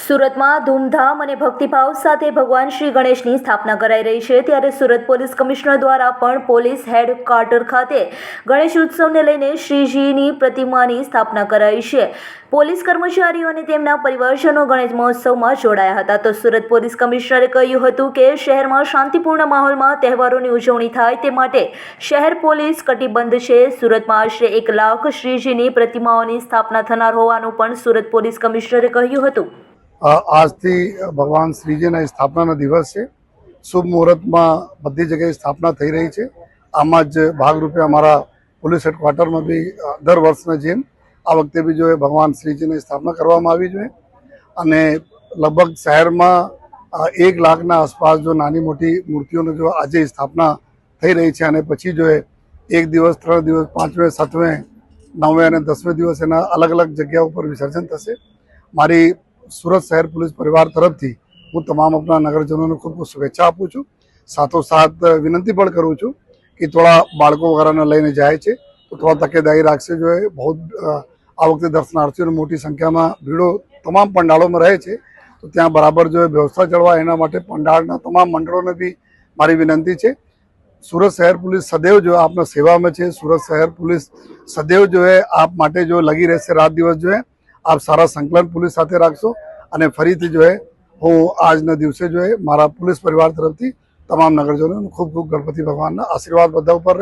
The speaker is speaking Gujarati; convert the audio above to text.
સુરતમાં ધૂમધામ અને ભક્તિભાવ સાથે ભગવાન શ્રી ગણેશની સ્થાપના કરાઈ રહી છે. ત્યારે સુરત પોલીસ કમિશનર દ્વારા પણ પોલીસ હેડક્વાર્ટર ખાતે ગણેશ ઉત્સવને લઈને શ્રીજીની પ્રતિમાની સ્થાપના કરાઈ છે. પોલીસ કર્મચારીઓ અને તેમના પરિવારજનો ગણેશ મહોત્સવમાં જોડાયા હતા. તો સુરત પોલીસ કમિશનરે કહ્યું હતું કે, શહેરમાં શાંતિપૂર્ણ માહોલમાં તહેવારોની ઉજવણી થાય તે માટે શહેર પોલીસ કટિબદ્ધ છે. સુરતમાં આશરે એક લાખ શ્રીજીની પ્રતિમાઓની સ્થાપના થનાર હોવાનું પણ સુરત પોલીસ કમિશનરે કહ્યું હતું. આજથી ભગવાન શ્રીજીના સ્થાપનાનો દિવસ છે. શુભ મુહૂર્તમાં બધી જગ્યાએ સ્થાપના થઈ રહી છે. આમાં જ ભાગરૂપે અમારા પોલીસ હેડક્વાર્ટરમાં બી દર વર્ષના જેમ આ વખતે બી જો ભગવાન શ્રીજીની સ્થાપના કરવામાં આવી જોઈએ અને લગભગ શહેરમાં એક લાખના આસપાસ જો નાની મોટી મૂર્તિઓનો જો આજે સ્થાપના થઈ રહી છે અને પછી જો એક દિવસ, ત્રણ દિવસ, પાંચમે, સાતમે, નવમે અને દસમે દિવસ એના અલગ અલગ જગ્યા ઉપર વિસર્જન થશે. મારી સુરત શહેર પોલીસ પરિવાર તરફથી હું તમામ આપણા નગરજનોને ખૂબ ખૂબ શુભેચ્છા આપું છું. સાથોસાથ વિનંતી પણ કરું છું કે થોડા બાળકો વગેરેને લઈને જાય છે તો થોડા તકેદારી રાખશે. જોઈએ બહુ આ વખતે દર્શનાર્થીઓની મોટી સંખ્યામાં ભીડો તમામ પંડાળોમાં રહે છે, તો ત્યાં બરાબર જો વ્યવસ્થા જળવાય એના માટે પંડાળના તમામ મંડળોને બી મારી વિનંતી છે. સુરત શહેર પોલીસ સદૈવ જો આપના સેવામાં છે, સુરત શહેર પોલીસ સદૈવ જો આપ માટે જો લગી રહેશે રાત દિવસ જો એ આપ સારા સંકલન પોલીસ સાથે રાખશો અને ફરીથી જો હું આજના દિવસે જો મારા પોલીસ પરિવાર તરફથી તમામ નગરજનોને ખૂબ ખૂબ ગણપતિ ભગવાનના આશીર્વાદ બધા ઉપર